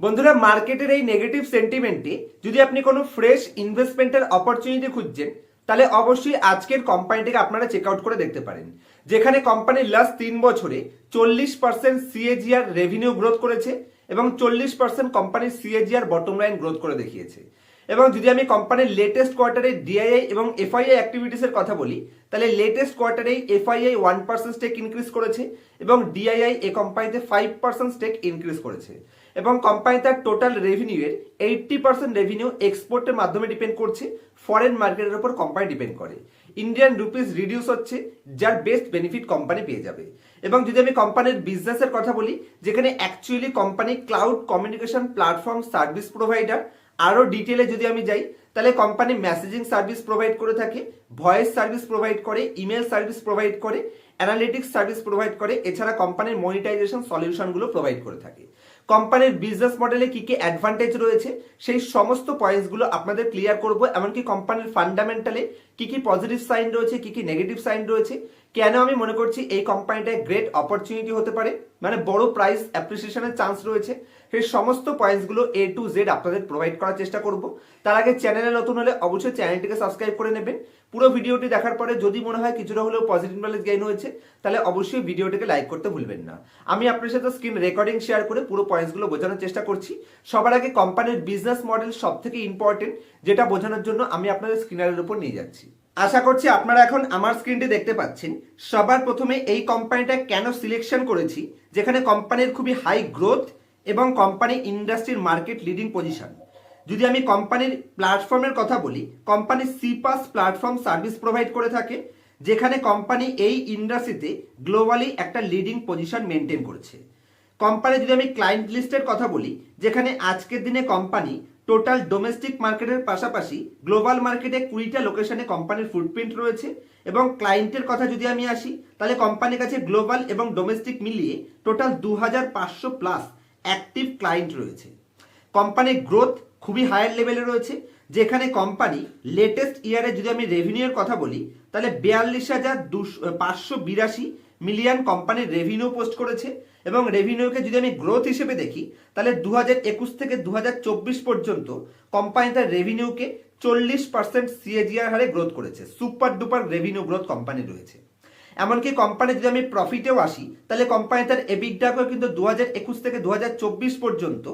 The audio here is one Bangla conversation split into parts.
বন্ধুরা মার্কেটের এই নেগেটিভ সেন্টিমেন্টে যদি আপনি কোনো ফ্রেশ ইনভেস্টমেন্টের অপরচুনিটি খুঁজছেন, তাহলে অবশ্যই আজকের কোম্পানিটিকে আপনারা চেক আউট করে দেখতে পারেন। যেখানে কোম্পানির লাস্ট তিন বছরে চল্লিশ পার্সেন্ট সিএজিআর রেভিনিউ গ্রোথ করেছে এবং চল্লিশ পার্সেন্ট কোম্পানির সিএজিআর বটম লাইন গ্রোথ করে দেখিয়েছে। এবং যদি আমি কোম্পানির লেটেস্ট কোয়ার্টারে ডিআইআই এবং এফআইআই অ্যাক্টিভিটিসের কথা বলি, তাহলে latest কোয়ার্টারেই FII one percent stake increase করেছে এবং ডিআইআই এ কোম্পানিতে ফাইভ পার্সেন্ট স্টেক ইনক্রিজ করেছে। এবং কোম্পানি তার টোটাল রেভিনিউয়ের এইটটি পার্সেন্ট রেভিনিউ এক্সপোর্টের মাধ্যমে ডিপেন্ড করছে। ফরেন মার্কেটের উপর কোম্পানি ডিপেন্ড করে। ইন্ডিয়ান রুপিস রিডিউস হচ্ছে, যার বেস্ট বেনিফিট কোম্পানি পেয়ে যাবে। এবং যদি আমি কোম্পানির বিজনেসের কথা বলি, যেখানে actually company cloud communication platform service provider আরও ডিটেলে যদি আমি যাই, তাহলে কোম্পানি মেসেজিং সার্ভিস প্রোভাইড করে থাকে ভয়েস সার্ভিস প্রোভাইড করে ইমেল সার্ভিস প্রোভাইড করে অ্যানালিটিক্স সার্ভিস প্রোভাইড করে, এছাড়া কোম্পানির মনিটাইজেশন সলিউশনগুলো প্রোভাইড করে থাকে। কোম্পানির বিজনেস মডেলে কি কি অ্যাডভান্টেজ রয়েছে? সেই সমস্ত পয়েন্টসগুলো আপনাদের ক্লিয়ার করব। এমনকি কোম্পানির ফান্ডামেন্টালে কি কি পজিটিভ সাইন রয়েছে, কি কি নেগেটিভ সাইন রয়েছে। কেন আমি মনে করছি এই কোম্পানিটা গ্রেট অপরচুনিটি হতে পারে? মানে বড় প্রাইস অ্যাপ্রিসিয়েশনের চান্স রয়েছে। সেই সমস্ত পয়েন্টসগুলো এ টু জেড আপনাদের প্রোভাইড করার চেষ্টা করব। তার আগে চ্যানেলে নতুন হলে অবশ্যই চ্যানেলটিকে সাবস্ক্রাইব করে নেবেন। পুরো ভিডিওটি দেখার পরে যদি মনে হয় কিছুটা হলেও পজিটিভ নলেজ গেইন হয়েছে, তাহলে অবশ্যই ভিডিওটিকে লাইক করতে ভুলবেন না। আমি আপনার সাথে স্ক্রিন রেকর্ডিং শেয়ার করে পুরো পয়েন্টসগুলো বোঝানোর চেষ্টা করছি। সবার আগে কোম্পানির বিজনেস মডেল সব থেকে ইম্পর্টেন্ট যেটা বোঝানোর জন্য আমি আপনাদের স্ক্রিনারের উপর নিয়ে যাচ্ছি। আশা করছি আপনারা এখন আমার স্ক্রিনটি দেখতে পাচ্ছেন। সবার প্রথমে এই কোম্পানিটা কেন সিলেকশন করেছি, যেখানে কোম্পানির খুবই হাই গ্রোথ এবং কোম্পানি ইন্ডাস্ট্রির মার্কেট লিডিং পজিশন যদি আমি কোম্পানির প্ল্যাটফর্মের কথা বলি company CPaaS platform service provide করে থাকে, যেখানে কোম্পানি এই ইন্ডাস্ট্রিতে গ্লোবালি একটা লিডিং পজিশন মেনটেন করছে। কোম্পানি যদি আমি ক্লায়েন্ট লিস্টের কথা বলি, যেখানে আজকের দিনে কোম্পানি টোটাল ডোমেস্টিক মার্কেটের পাশাপাশি গ্লোবাল মার্কেটে কুড়িটা লোকেশনে কোম্পানির ফুটপ্রিন্ট রয়েছে এবং ক্লায়েন্টের কথা যদি আমি আসি, তাহলে কোম্পানির কাছে গ্লোবাল এবং ডোমেস্টিক মিলিয়ে টোটাল দু হাজার পাঁচশো প্লাস অ্যাক্টিভ ক্লায়েন্ট রয়েছে। কোম্পানির গ্রোথ খুবই হায়ার লেভেলে রয়েছে, যেখানে কোম্পানি লেটেস্ট ইয়ারে যদি আমি রেভিনিউর কথা বলি, তাহলে বিয়াল্লিশ হাজার দুশো পাঁচশো বিরাশি মিলিয়ন কোম্পানির রেভিনিউ পোস্ট করেছে এবং রেভিনিউকে যদি আমি গ্রোথ হিসেবে দেখি, তাহলে দু একুশ থেকে দু হাজার চব্বিশ পর্যন্ত কোম্পানি তার রেভিনিউকে চল্লিশ পার্সেন্ট সিএজিআর হারে গ্রোথ করেছে। Super duper revenue growth company রয়েছে। এমনকি কোম্পানি যদি আমি প্রফিটেও আসি, তাহলে কোম্পানি তার এবিকডাকেও কিন্তু দু একুশ থেকে দু হাজার চব্বিশ পর্যন্ত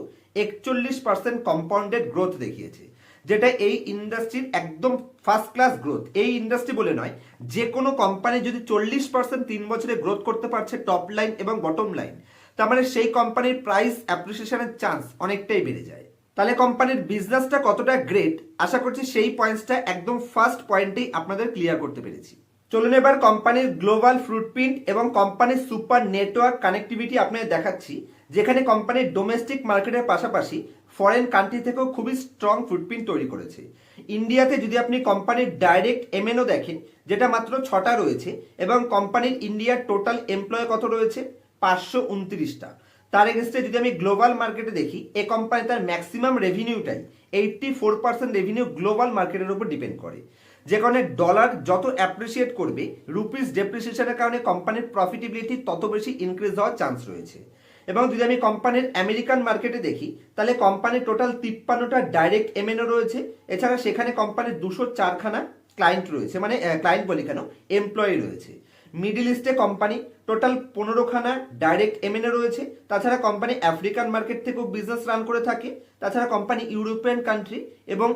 একচল্লিশ পার্সেন্ট কম্পাউন্ডেড গ্রোথ দেখিয়েছে। যেটা এই ইন্ডাস্ট্রির একদম ফার্স্ট ক্লাস গ্রোথ এই ইন্ডাস্ট্রি বলে নয়, যে কোনো কোম্পানি যদি চল্লিশ পার্সেন্ট তিন বছরে গ্রোথ করতে পারছে টপ লাইন এবং বটম লাইন তার মানে সেই কোম্পানির প্রাইস অ্যাপ্রিসিয়েশনের চান্স অনেকটাই বেড়ে যায়। তাহলে কোম্পানির বিজনেসটা কতটা গ্রেট আশা করছি সেই পয়েন্টসটা একদম ফার্স্ট পয়েন্টেই আপনাদের ক্লিয়ার করতে পেরেছি। চলুন এবার কোম্পানির গ্লোবাল ফ্রুটপ্রিন্ট এবং কোম্পানির সুপার নেটওয়ার্ক কানেক্টিভিটি আপনাদের দেখাচ্ছি, যেখানে কোম্পানির ডোমেস্টিক মার্কেটের পাশাপাশি ফরেন কান্ট্রি থেকেও খুবই স্ট্রং ফুটপ্রিন্ট তৈরি করেছে। ইন্ডিয়াতে যদি আপনি কোম্পানির ডাইরেক্ট এমএনও দেখেন, যেটা মাত্র ছটা রয়েছে, এবং কোম্পানির ইন্ডিয়ার টোটাল এমপ্লয় কত রয়েছে? পাঁচশো উনত্রিশটা। তার এগেনস্টে যদি আমি গ্লোবাল মার্কেটে দেখি, এ কোম্পানি তার maximum রেভিনিউটাই eighty four percent revenue global মার্কেটের উপর ডিপেন্ড করে। যে কারণে ডলার যত অ্যাপ্রিসিয়েট করবে রুপিস ডেপ্রিসিয়েশনের কারণে কোম্পানির প্রফিটেবিলিটি তত বেশি ইনক্রিজ হওয়ার চান্স রয়েছে। এবং যদি আমি কোম্পানির আমেরিকান মার্কেটে দেখি, তাহলে কোম্পানির টোটাল তিপ্পান্নটা ডাইরেক্ট এমএনও রয়েছে। এছাড়া সেখানে কোম্পানির দুশো চারখানা ক্লায়েন্ট রয়েছে মানে ক্লায়েন্ট বলি কেন এমপ্লয়ি রয়েছে। মিডিল ইস্টে কোম্পানি টোটাল পনেরোখানা ডাইরেক্ট এমএনএ রয়েছে। তাছাড়া কোম্পানি আফ্রিকান মার্কেট থেকেও বিজনেস রান করে থাকে। তাছাড়া কোম্পানি ইউরোপিয়ান কান্ট্রি এবং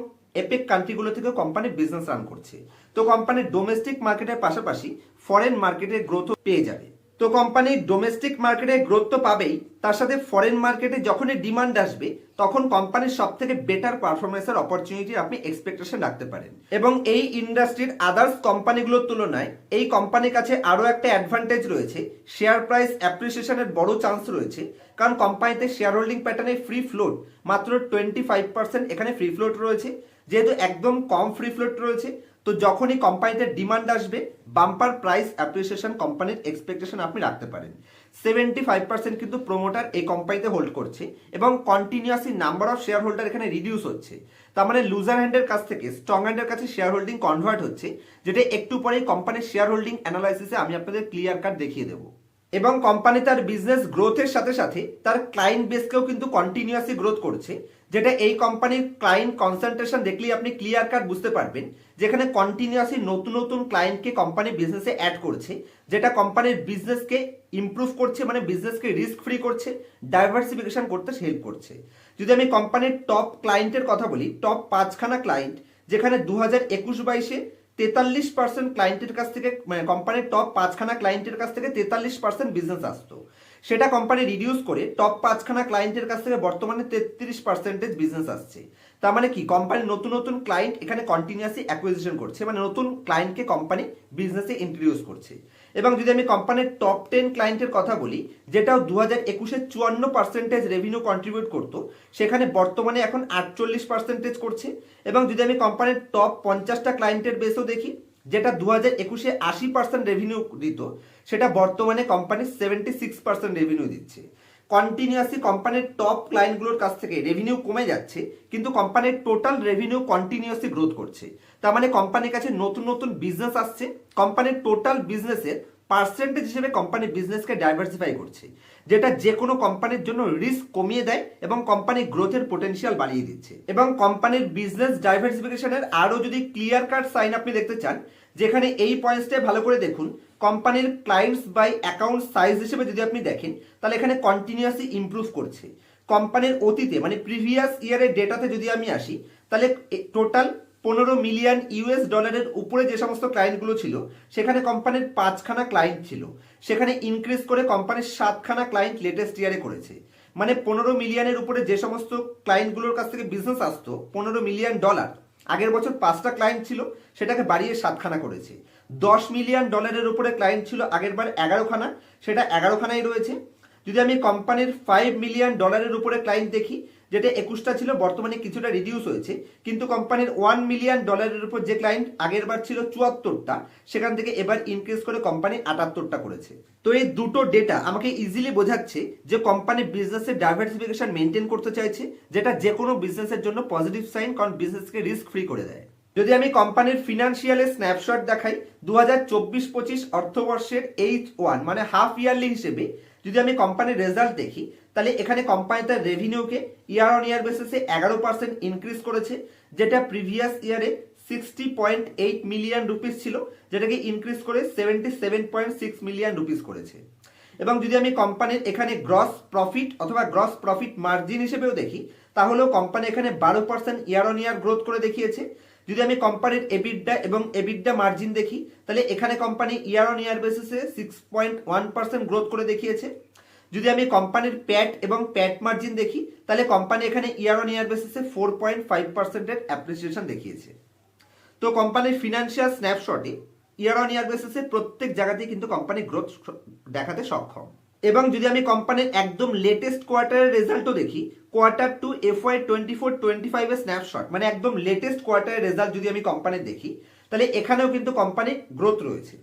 এপেক কান্ট্রিগুলো থেকেও কোম্পানি বিজনেস রান করছে। তো কোম্পানির ডোমেস্টিক মার্কেটের পাশাপাশি ফরেন মার্কেটের গ্রোথও পেয়ে যাবে। তো কোম্পানি ডোমেস্টিক মার্কেটে গ্রোথ তো পাবেই। তার সাথে ফরেন মার্কেটে যখনই ডিমান্ড আসবে, তখন কোম্পানির সব থেকে বেটার পারফরমেন্সের অপরচুনিটি আপনি এক্সপেকটেশন রাখতে পারেন। এবং এই ইন্ডাস্ট্রির আদার্স কোম্পানিগুলোর তুলনায়, এই কোম্পানির কাছে আরও একটা অ্যাডভান্টেজ রয়েছে শেয়ার প্রাইস অ্যাপ্রিসিয়েশনের বড় চান্স রয়েছে, কারণ কোম্পানিতে শেয়ার হোল্ডিং প্যাটার্নে ফ্রি ফ্লোট মাত্র টোয়েন্টি ফাইভ পার্সেন্ট এখানে ফ্রি ফ্লোট রয়েছে। যেহেতু একদম কম ফ্রি ফ্লোট রয়েছে তো যখনই কোম্পানিতে ডিমান্ড আসবে বাম্পার প্রাইস অ্যাপ্রিসিয়েশন কোম্পানির এক্সপেকটেশন আপনি রাখতে পারেন। সেভেন্টি ফাইভ পার্সেন্ট কিন্তু প্রোমোটার এই কোম্পানিতে হোল্ড করছে এবং continuously number of share holder এখানে রিডিউস হচ্ছে। তার মানে লুজার হ্যান্ডের কাছ থেকে স্ট্রং হ্যান্ডের কাছে শেয়ার হোল্ডিং কনভার্ট হচ্ছে, যেটা একটু পরেই কোম্পানির শেয়ার হোল্ডিং অ্যানালাইসিসে আমি আপনাদের ক্লিয়ার কাট দেখিয়ে দেবো। এবং কোম্পানি তার বিজনেস গ্রোথের সাথে সাথে তার ক্লায়েন্ট বেসকেও কিন্তু কন্টিনিউয়াসলি গ্রোথ করছে। যেটা এই কোম্পানির ক্লায়েন্ট কনসেন্ট্রেশন দেখলেই আপনি ক্লিয়ার কাট বুঝতে পারবেন, যেখানে কন্টিনিউয়াসলি নতুন নতুন ক্লায়েন্টকে কোম্পানি বিজনেসে অ্যাড করছে, যেটা কোম্পানির বিজনেসকে ইমপ্রুভ করছে মানে বিজনেসকে রিস্ক ফ্রি করছে ডাইভার্সিফিকেশন করতে হেল্প করছে। যদি আমি কোম্পানির টপ ক্লায়েন্টের কথা বলি টপ পাঁচখানা ক্লায়েন্ট যেখানে দু হাজার একুশ বাইশে তেতাল্লিশ পার্সেন্ট ক্লায়েন্টের কাছ থেকে মানে কোম্পানির টপ পাঁচখানা ক্লায়েন্টের কাছ থেকে তেতাল্লিশ পার্সেন্ট বিজনেস আসতো। সেটা কোম্পানি রিডিউস করে টপ পাঁচখানা ক্লায়েন্টের কাছ থেকে বর্তমানে তেত্রিশ পার্সেন্টেজ বিজনেস আসছে। তার মানে কি? কোম্পানি নতুন নতুন ক্লায়েন্ট এখানে কন্টিনিউয়াসলি অ্যাকুইজিশন করছে মানে নতুন ক্লায়েন্টকে কোম্পানি বিজনেসে ইন্ট্রোডিউস করছে। এবং যদি আমি কোম্পানির টপ টেন ক্লায়েন্টের কথা বলি, যেটাও দু হাজার একুশে চুয়ান্ন পার্সেন্টেজ রেভিনিউ কন্ট্রিবিউট করতো, সেখানে বর্তমানে এখন আটচল্লিশ পার্সেন্টেজ করছে। এবং যদি আমি কোম্পানির টপ পঞ্চাশটা ক্লায়েন্টের বেসও দেখি যেটা দু হাজার একুশে আশি পার্সেন্ট রেভিনিউ দিত, সেটা বর্তমানে company seventy six percent revenue দিচ্ছে। কন্টিনিউয়াসলি কোম্পানির টপ ক্লায়েন্টগুলোর কাছ থেকে রেভিনিউ কমে যাচ্ছে, কিন্তু কোম্পানির টোটাল রেভিনিউ কন্টিনিউয়াসলি গ্রোথ করছে। তার মানে কোম্পানির কাছে নতুন নতুন বিজনেস আসছে। কোম্পানির টোটাল বিজনেসের পার্সেন্টেজ হিসেবে কোম্পানি বিজনেসকে ডাইভার্সিফাই করছে, যেটা যে কোনো কোম্পানির জন্য রিস্ক কমিয়ে দেয় এবং কোম্পানি গ্রোথের পোটেনশিয়াল বাড়িয়ে দিচ্ছে। এবং কোম্পানির বিজনেস ডাইভার্সিফিকেশনের আরও যদি ক্লিয়ার কাট সাইন আপনি দেখতে চান, যেখানে এই পয়েন্টসটাই ভালো করে দেখুন কোম্পানির ক্লায়েন্টস বাই অ্যাকাউন্ট সাইজ হিসেবে যদি আপনি দেখেন, তাহলে এখানে কন্টিনিউয়াসলি ইমপ্রুভ করছে। কোম্পানির অতীতে মানে প্রিভিয়াস ইয়ারের ডেটাতে যদি আমি আসি, তাহলে টোটাল পনেরো মিলিয়ন ইউএস ডলারের উপরে যে সমস্ত ক্লায়েন্টগুলো ছিল, সেখানে কোম্পানির পাঁচখানা ক্লায়েন্ট ছিল। সেখানে ইনক্রিজ করে কোম্পানির সাতখানা ক্লায়েন্ট লেটেস্ট ইয়ারে করেছে। মানে পনেরো মিলিয়নের উপরে যে সমস্ত ক্লায়েন্টগুলোর কাছ থেকে বিজনেস আসতো, পনেরো মিলিয়ন ডলার আগের বছর পাঁচটা ক্লায়েন্ট ছিল, সেটাকে বাড়িয়ে সাতখানা করেছে। দশ মিলিয়ন ডলারের উপরে ক্লায়েন্ট ছিল আগের বার এগারোখানা, সেটা এগারোখানাই রয়েছে। যদি আমি কোম্পানির ফাইভ মিলিয়ন ডলারের উপরে ক্লায়েন্ট দেখি যেটা একুশটা ছিল, বর্তমানে কিছুটা রিডিউস হয়েছে। কিন্তু কোম্পানির ওয়ান মিলিয়ন ডলারের উপর যে ক্লায়েন্ট আগের বার ছিল চুয়াত্তরটা, সেখান থেকে এবার ইনক্রিজ করে কোম্পানি আটাত্তরটা করেছে। তো এই দুটো ডেটা আমাকে ইজিলি বোঝাচ্ছে যে কোম্পানি বিজনেসের ডাইভার্সিফিকেশন মেনটেন করতে চাইছে, যেটা যে কোনো বিজনেসের জন্য পজিটিভ সাইন কারণ বিজনেসকে রিস্ক ফ্রি করে দেয়। যদি আমি কোম্পানির ফিনান্সিয়ালের স্ন্যাপশট দেখাই দু হাজার চব্বিশ পঁচিশ অর্থবর্ষের এইচ ওয়ান মানে হাফ ইয়ারলি হিসেবে, যদি আমি কোম্পানির রেজাল্ট দেখি তাহলে এখানে কোম্পানি তার রেভিনিউকে ইয়ার অন ইয়ার বেসিসে এগারো পার্সেন্ট ইনক্রিজ করেছে, যেটা প্রিভিয়াস ইয়ারে sixty point eight million rupees ছিল, যেটাকে ইনক্রিজ করে seventy seven point six million rupees করেছে। এবং যদি আমি কোম্পানির এখানে গ্রস প্রফিট অথবা গ্রস প্রফিট মার্জিন হিসেবেও দেখি, তাহলেও কোম্পানি এখানে বারো percent year on year growth করে দেখিয়েছে। যদি আমি কোম্পানির এবিডা এবং এবিডা মার্জিন দেখি, তাহলে এখানে কোম্পানি ইয়ার অন ইয়ার বেসিসে six point one percent growth করে দেখিয়েছে। যদি আমি কোম্পানির প্যাট এবং প্যাট মার্জিন দেখি, তাহলে কোম্পানি এখানে ইয়ার অন ইয়ার বেসিসে ফোর পয়েন্ট ফাইভ পার্সেন্টের অ্যাপ্রিসিয়েশন দেখিয়েছে। তো কোম্পানির ফিনান্সিয়াল স্ন্যাপশটে ইয়ার অন ইয়ার বেসিসে প্রত্যেক জায়গাতেই কিন্তু কোম্পানি গ্রোথ দেখাতে সক্ষম। এবং যদি আমি কোম্পানির একদম লেটেস্ট কোয়ার্টারের রেজাল্টও দেখি quarter two F Y twenty four twenty ফাইভের স্ন্যাপশট মানে একদম লেটেস্ট কোয়ার্টারের রেজাল্ট যদি আমি কোম্পানির দেখি, তাহলে এখানেও কিন্তু কোম্পানির গ্রোথ রয়েছে।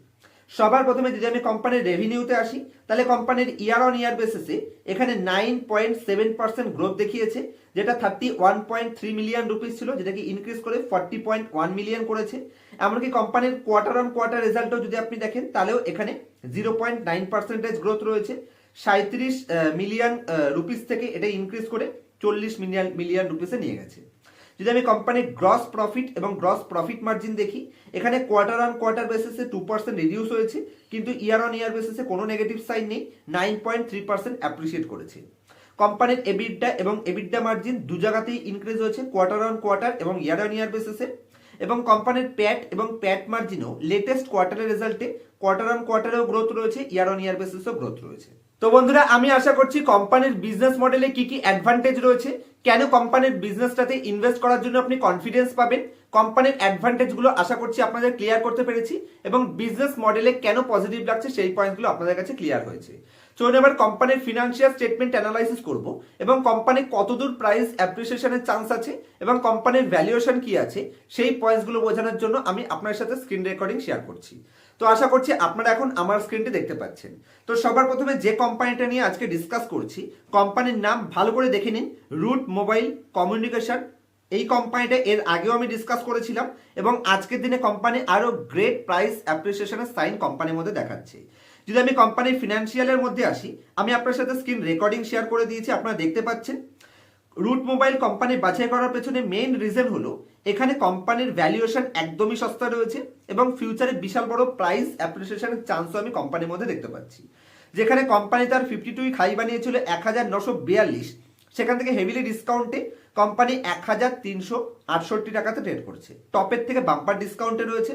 সবার প্রথমে যদি আমি কোম্পানির রেভিনিউতে আসি, তাহলে কোম্পানির ইয়ার অন ইয়ার বেসিসে এখানে nine point seven percent growth দেখিয়েছে, যেটা thirty one point three million rupees ছিল, যেটাকে ইনক্রিজ করে ফর্টি পয়েন্ট ওয়ান মিলিয়ন করেছে। এমনকি কোম্পানির কোয়ার্টার অন কোয়ার্টার রেজাল্টও যদি আপনি দেখেন, তাহলেও এখানে zero point nine percentage growth রয়েছে। সাঁত্রিশ মিলিয়ন রুপিস থেকে এটা ইনক্রিজ করে চল্লিশ মিলিয়ন মিলিয়ন রুপিসে নিয়ে গেছে। যদি আমি কোম্পানির গ্রস প্রফিট এবং গ্রস প্রফিট মার্জিন দেখি, এখানে কোয়ার্টার অন কোয়ার্টার বেসিসে টু পার্সেন্ট রিডিউস হয়েছে, কিন্তু ইয়ার অন ইয়ার বেসিসে কোনো নেগেটিভ সাইন নেই nine point three percent appreciate করেছে। কোম্পানির এবিডা এবং এবিডা মার্জিন দু জায়গাতেই ইনক্রিজ হয়েছে কোয়ার্টার অন কোয়ার্টার এবং ইয়ার অন ইয়ার বেসিসে এবং কোম্পানির প্যাট এবং প্যাট মার্জিনও লেটেস্ট কোয়ার্টারের রেজাল্টে কোয়ার্টার অন কোয়ার্টারেও গ্রোথ রয়েছে ইয়ার অন ইয়ার বেসিসেও গ্রোথ রয়েছে। তো বন্ধুরা, আমি আশা করছি কোম্পানির বিজনেস মডেলে কি কি অ্যাডভান্টেজ রয়েছে, কেন কোম্পানির বিজনেসটাতে ইনভেস্ট করার জন্য আপনি কনফিডেন্স পাবেন, কোম্পানির অ্যাডভান্টেজগুলো আশা করছি আপনাদের ক্লিয়ার করতে পেরেছি, এবং বিজনেস মডেলে কেন পজিটিভ লাগছে সেই পয়েন্টগুলো আপনাদের কাছে ক্লিয়ার হয়েছে। চলুন এবার কোম্পানির ফিনান্সিয়াল স্টেটমেন্ট অ্যানালাইসিস করব, এবং কোম্পানির কতদূর প্রাইস অ্যাপ্রিসিয়েশনের চান্স আছে, এবং কোম্পানির ভ্যালুয়েশন কি আছে, সেই পয়েন্টসগুলো বোঝানোর জন্য আমি আপনার সাথে স্ক্রিন রেকর্ডিং শেয়ার করছি। তো আশা করছি আপনারা এখন আমার স্ক্রিনটি দেখতে পাচ্ছেন। তো সবার প্রথমে যে কোম্পানিটা নিয়ে আজকে ডিসকাস করছি কোম্পানির নাম ভালো করে দেখে নিন রুট মোবাইল কমিউনিকেশন এই কোম্পানিটা এর আগেও আমি ডিসকাস করেছিলাম এবং আজকের দিনে কোম্পানি আরও গ্রেট প্রাইস অ্যাপ্রিসিয়েশনের সাইন কোম্পানির মধ্যে দেখাচ্ছে। যদি আমি কোম্পানির ফিনান্সিয়ালের মধ্যে আসি, আমি আপনার সাথে স্ক্রিন রেকর্ডিং শেয়ার করে দিয়েছি, আপনারা দেখতে পাচ্ছেন। রুট মোবাইল কোম্পানি বাছাই করার পেছনে মেইন রিজন হলো এখানে কোম্পানির ভ্যালুয়েশন একদমই সস্তা রয়েছে এবং ফিউচারে বিশাল বড় প্রাইস অ্যাপ্রিসিয়েশনের চান্সও আমি কোম্পানির মধ্যে দেখতে পাচ্ছি। যেখানে কোম্পানি তার ফিফটি টু খাই বানিয়েছিল এক হাজার নশো বিয়াল্লিশ। সেখান থেকে হেভিলি ডিসকাউন্টে কোম্পানি এক হাজার তিনশো আটষট্টি টাকাতে ট্রেড করছে। টপের থেকে বাম্পার ডিসকাউন্টে রয়েছে।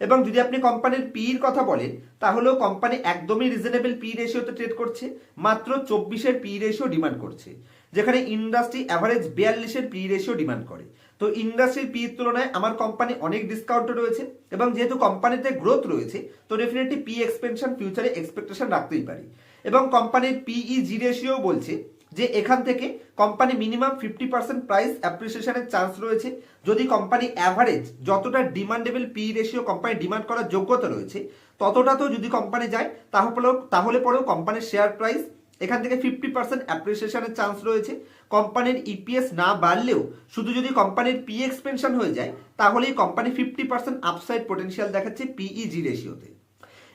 এবং যদি আপনি কোম্পানির পির কথা বলেন, তাহলেও কোম্পানি একদমই রিজনেবল পি রেশিওতে ট্রেড করছে। মাত্র চব্বিশের পি রেশিও ডিমান্ড করছে। যেখানে ইন্ডাস্ট্রি অ্যাভারেজ বিয়াল্লিশের পি রেশিও ডিমান্ড করে। তো ইন্ডাস্ট্রির পির তুলনায় আমার কোম্পানি অনেক ডিসকাউন্টে রয়েছে এবং যেহেতু কোম্পানিতে গ্রোথ রয়েছে, তো ডেফিনেটলি পি এক্সপেনশন ফিউচারে এক্সপেকটেশন রাখতেই পারি। এবং কোম্পানির পিই জি রেশিও বলছে যে এখান থেকে company minimum fifty percent price অ্যাপ্রিসিয়েশনের chance রয়েছে। যদি কোম্পানি অ্যাভারেজ যতটা demandable P ratio company demand করার যোগ্যতা রয়েছে, ততটাতেও যদি কোম্পানি যায়, তাহলে তাহলে পরেও কোম্পানির শেয়ার প্রাইস এখান থেকে ফিফটি পার্সেন্ট অ্যাপ্রিসিয়েশনের চান্স রয়েছে। কোম্পানির ইপিএস না বাড়লেও শুধু যদি কোম্পানির পি এক্সপেনশন হয়ে যায়, তাহলেই company fifty percent upside potential দেখাচ্ছে পিইজি রেশিওতে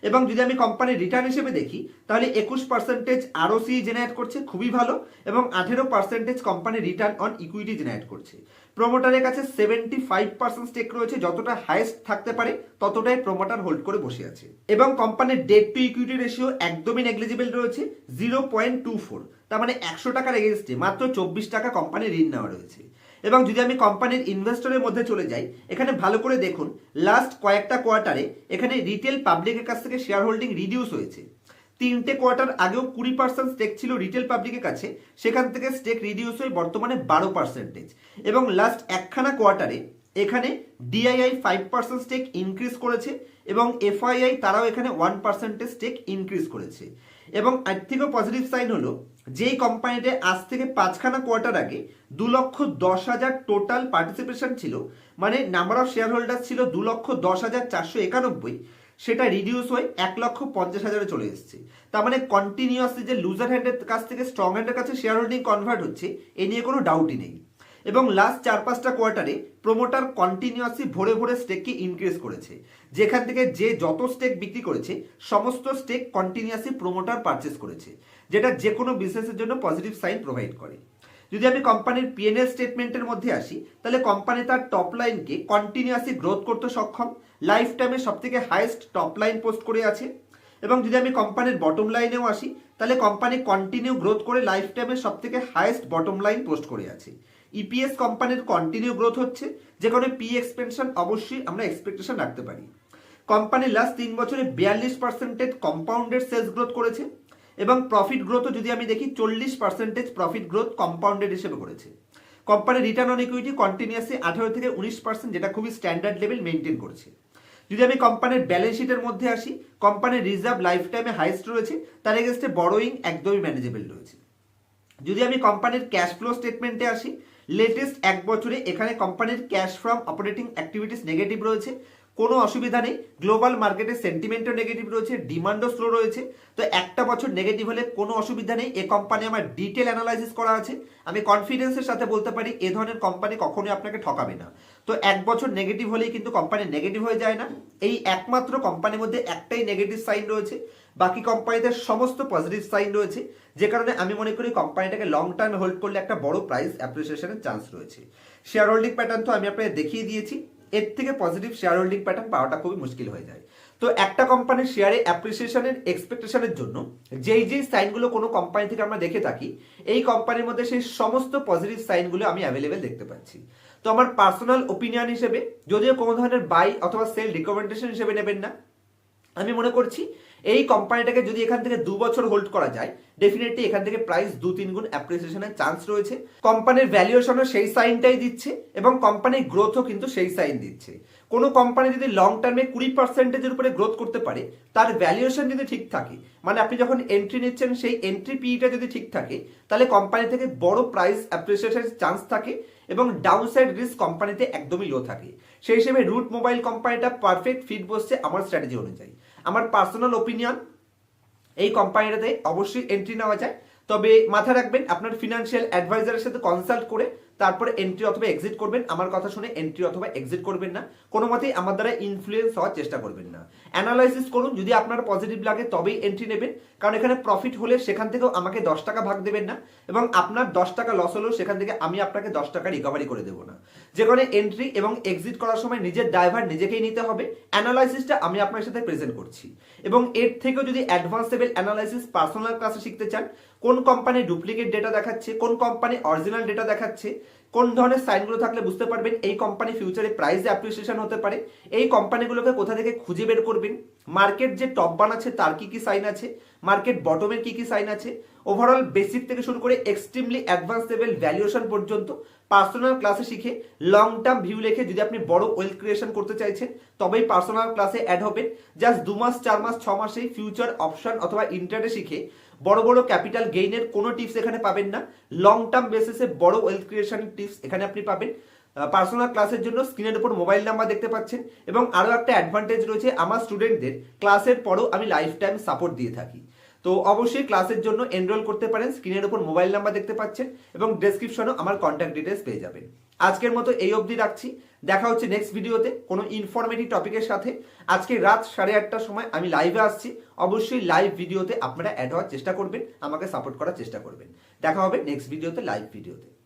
এবং যদি আমি কোম্পানির রিটার্ন হিসেবে দেখি, তাহলে একুশ পার্সেন্টেজ আরওসি জেনারেট করছে, খুবই ভালো, এবং আঠেরো percentage company return on equity generate করছে। প্রোমোটারের কাছে সেভেন্টি ফাইভ পার্সেন্ট স্টেক রয়েছে, যতটা হাইয়েস্ট থাকতে পারে, ততটাই প্রোমোটার হোল্ড করে বসে আছে। এবং কোম্পানির ডেট টু ইকুইটি রেশিও একদমই নেগলিজিবল রয়েছে জিরো পয়েন্ট টু ফোর তার মানে একশো টাকার এগেনস্টে মাত্র চব্বিশ টাকা কোম্পানির ঋণ নেওয়া রয়েছে। এবং যদি আমি কোম্পানির ইনভেস্টরের মধ্যে চলে যাই, এখানে ভালো করে দেখুন লাস্ট কয়েকটা কোয়ার্টারে এখানে রিটেল পাবলিকের কাছ থেকে শেয়ার হোল্ডিং রিডিউস হয়েছে। তিনটে কোয়ার্টার আগেও কুড়ি পার্সেন্ট স্টেক ছিল রিটেল পাবলিকের কাছে, সেখান থেকে স্টেক রিডিউস হয়ে বর্তমানে বারো পার্সেন্টেজ এবং লাস্ট একখানা কোয়ার্টারে এখানে DII five percent stake increase করেছে এবং এফআইআই তারাও এখানে ওয়ান পার্সেন্টেজ স্টেক ইনক্রিজ করেছে। এবং এর থেকেও পজিটিভ সাইন হলো যেই কোম্পানিতে আজ থেকে পাঁচখানা কোয়ার্টার আগে দু লক্ষ দশ হাজার টোটাল পার্টিসিপেশন ছিল মানে নাম্বার অফ শেয়ার হোল্ডার ছিল দু লক্ষ দশ হাজার চারশো একানব্বই, সেটা রিডিউস হয়ে এক লক্ষ পঞ্চাশ হাজারে চলে এসেছে। তার মানে কন্টিনিউয়াসলি যে লুজার হ্যান্ডের কাছ থেকে স্ট্রং হ্যান্ডের কাছে শেয়ার হোল্ডিং কনভার্ট হচ্ছে, এ নিয়ে কোনো ডাউটই নেই। এবং লাস্ট চার পাঁচটা কোয়ার্টারে প্রোমোটার কন্টিনিউয়াসলি ভরে ভরে স্টেককে ইনক্রিজ করেছে। যেখান থেকে যে যত স্টেক বিক্রি করেছে, সমস্ত স্টেক কন্টিনিউয়াসলি প্রোমোটার পারচেস করেছে, যেটা যে কোনো বিজনেসের জন্য পজিটিভ সাইন প্রোভাইড করে। যদি আমি কোম্পানির পিএনএল স্টেটমেন্টের মধ্যে আসি, তাহলে কোম্পানি তার টপ লাইনকে কন্টিনিউয়াসলি গ্রোথ করতে সক্ষম। লাইফ টাইমে সব থেকে হাইয়েস্ট টপ লাইন পোস্ট করে আছে। এবং যদি আমি কোম্পানির বটম লাইনেও আসি, তাহলে কোম্পানি কন্টিনিউ গ্রোথ করে লাইফ টাইমে সব থেকে হাইয়েস্ট বটম লাইন পোস্ট করে আছে। ইপিএস কোম্পানির কন্টিনিউ গ্রোথ হচ্ছে, যে কোনো পি এক্সপেনশন অবশ্যই আমরা এক্সপেকটেশন রাখতে পারি। কোম্পানি লাস্ট তিন বছরে বিয়াল্লিশ পার্সেন্টেজ কম্পাউন্ডেড সেলস গ্রোথ করেছে এবং প্রফিট গ্রোথও যদি আমি দেখি, চল্লিশ পার্সেন্টেজ প্রফিট গ্রোথ কম্পাউন্ডেড হিসেবে করেছে। কোম্পানির রিটার্ন অন ইকুইটি কন্টিনিউয়াসলি আঠারো থেকে উনিশ পার্সেন্ট যেটা খুবই স্ট্যান্ডার্ড লেভেল মেনটেন করছে। যদি আমি কোম্পানির ব্যালেন্স শিটের মধ্যে আসি কোম্পানির রিজার্ভ লাইফ টাইমে হাইস্ট রয়েছে, তার এগেনস্টে বড়োয়িং একদমই ম্যানেজেবল রয়েছে। যদি আমি কোম্পানির ক্যাশ ফ্লো স্টেটমেন্টে আসি লেটেস্ট এক বছরে এখানে কোম্পানির cash from operating activities negative রয়েছে, কোনো অসুবিধা নেই। গ্লোবাল মার্কেটের সেন্টিমেন্টও নেগেটিভ রয়েছে ডিমান্ডও স্লো রয়েছে। তো একটা বছর নেগেটিভ হলে কোনো অসুবিধা নেই। এ কোম্পানি আমার ডিটেল অ্যানালাইসিস করা আছে। আমি কনফিডেন্সের সাথে বলতে পারি, এ ধরনের কোম্পানি কখনোই আপনাকে ঠকাবে না। তো এক বছর নেগেটিভ হলেই কিন্তু কোম্পানি নেগেটিভ হয়ে যায় না। এই একমাত্র কোম্পানির মধ্যে একটাই নেগেটিভ সাইন রয়েছে। বাকি কোম্পানিদের সমস্ত পজিটিভ সাইন রয়েছে। যে কারণে আমি মনে করি কোম্পানিটাকে লং টার্ম হোল্ড করলে একটা বড় প্রাইস অ্যাপ্রিসিয়েশনের চান্স রয়েছে। শেয়ার হোল্ডিং প্যাটার্ন তো আমি আপনাকে দেখিয়ে দিয়েছি। এর থেকে পজিটিভ শেয়ার হোল্ডিং প্যাটার্ন পাওয়াটা খুবই মুশকিল হয়ে যায়। তো একটা কোম্পানির শেয়ারে অ্যাপ্রিসিয়েশনের এক্সপেকটেশনের জন্য যেই যেই সাইনগুলো কোনো কোম্পানি থেকে আমরা দেখে থাকি, এই কোম্পানির মধ্যে সেই সমস্ত পজিটিভ সাইনগুলো আমি অ্যাভেলেবেল দেখতে পাচ্ছি। তো আমার পার্সোনাল ওপিনিয়ন হিসেবে যদিও কোনো ধরনের বাই অথবা সেল রিকমেন্ডেশন হিসেবে নেবেন না আমি মনে করছি এই কোম্পানিটাকে যদি এখান থেকে দু বছর হোল্ড করা যায় ডেফিনেটলি এখান থেকে প্রাইস দু তিন গুণ অ্যাপ্রিসিয়েশনের চান্স রয়েছে। কোম্পানির ভ্যালুয়েশনও সেই সাইনটাই দিচ্ছে এবং কোম্পানির গ্রোথও কিন্তু সেই সাইন দিচ্ছে। কোনো কোম্পানি যদি লং টার্মে কুড়ি পার্সেন্টেজের উপরে গ্রোথ করতে পারে, তার ভ্যালুয়েশন যদি ঠিক থাকে মানে আপনি যখন এন্ট্রি নিচ্ছেন, সেই এন্ট্রি পিটা যদি ঠিক থাকে, তাহলে কোম্পানি থেকে বড় প্রাইস অ্যাপ্রিসিয়েশনের চান্স থাকে এবং ডাউনসাইড রিস্ক কোম্পানিতে একদমই লো থাকে। সেই হিসেবে রুট মোবাইল কোম্পানিটা পারফেক্ট ফিট বসছে আমার স্ট্র্যাটেজি অনুযায়ী। আমার পার্সোনাল ওপিনিয়ন এই কোম্পানিটাতে অবশ্যই এন্ট্রি নেওয়া যায়। তবে মাথায় রাখবেন, আপনার ফিনান্সিয়াল অ্যাডভাইজারের সাথে কনসাল্ট করে তারপরে এন্ট্রি অথবা এক্সিট করবেন। আমার কথা শুনে এন্ট্রি অথবা এক্সিট করবেন না। কোনো মতেই আমার দ্বারা ইনফ্লুয়েন্স হওয়ার চেষ্টা করবেন না। অ্যানালাইসিস করুন, যদি আপনার পজিটিভ লাগে তবেই এন্ট্রি নেবেন। কারণ এখানে প্রফিট হলে সেখান থেকেও আমাকে দশ টাকা ভাগ দেবেন না। এবং আপনার দশ টাকা লস হলেও সেখান থেকে আমি আপনাকে দশ টাকা রিকভারি করে দেবো না। যেখানে এন্ট্রি এবং এক্সিট করার সময় নিজের ড্রাইভার নিজেকেই নিতে হবে। অ্যানালাইসিসটা আমি আপনার সাথে প্রেজেন্ট করছি। এবং এর থেকেও যদি অ্যাডভান্স লেভেল অ্যানালাইসিস পার্সোনাল ক্লাসে শিখতে চান কোন কোম্পানি ডুপ্লিকেট ডেটা দেখাচ্ছে, কোন কোম্পানি অরিজিনাল ডেটা দেখাচ্ছে, কোন ধরনের সাইনগুলো থাকলে বুঝতে পারবেন এই কোম্পানি ফিউচারে প্রাইস অ্যাপ্রিসিয়েশন হতে পারে। এই কোম্পানিগুলোকে কোথা থেকে খুঁজে বের করবেন? মার্কেট যে টপ বান আছে, তার কি কি সাইন আছে? মার্কেট বটমের কি কি সাইন আছে? ওভারঅল বেসিক থেকে শুরু করে এক্সট্রিমলি অ্যাডভান্স লেভেল ভ্যালুয়েশন পর্যন্ত পার্সোনাল ক্লাসে শিখে লং টার্ম ভিউ লেখে যদি আপনি বড় ওয়েলথ ক্রিয়েশন করতে চাইছেন, তবেই পার্সোনাল ক্লাসে অ্যাড হবেন। জাস্ট দু মাস, চার মাস, ছ মাসেই ফিউচার অপশন অথবা ইন্টারে শিখে বড় বড় ক্যাপিটাল গেইনের কোনো টিপস এখানে পাবেন না। লং টার্ম বেসিসে বড় ওয়েলথ ক্রিয়েশন টিপস এখানে আপনি পাবেন। পার্সোনাল ক্লাসের জন্য স্ক্রিনের উপর মোবাইল নাম্বার দেখতে পাচ্ছেন এবং আরও একটা অ্যাডভান্টেজ রয়েছে আমার স্টুডেন্টদের ক্লাসের পরও আমি লাইফ টাইম সাপোর্ট দিয়ে থাকি। তো অবশ্যই ক্লাসের জন্য এনরোল করতে পারেন। স্ক্রিনের উপর মোবাইল নাম্বার দেখতে পাচ্ছেন এবং ডেসক্রিপশনও আমার কন্ট্যাক্ট ডিটেলস পেয়ে যাবেন। আজকের মতো এই অবধি রাখছি। দেখা হচ্ছে নেক্সট ভিডিওতে কোনো ইনফরমেটিভ টপিকের সাথে। আজকে রাত সাড়ে আটটার সময় আমি লাইভে আসছি। অবশ্যই লাইভ ভিডিওতে আপনারা অ্যাড হওয়ার চেষ্টা করবেন, আমাকে সাপোর্ট করার চেষ্টা করবেন। দেখা হবে নেক্সট ভিডিওতে লাইভ ভিডিওতে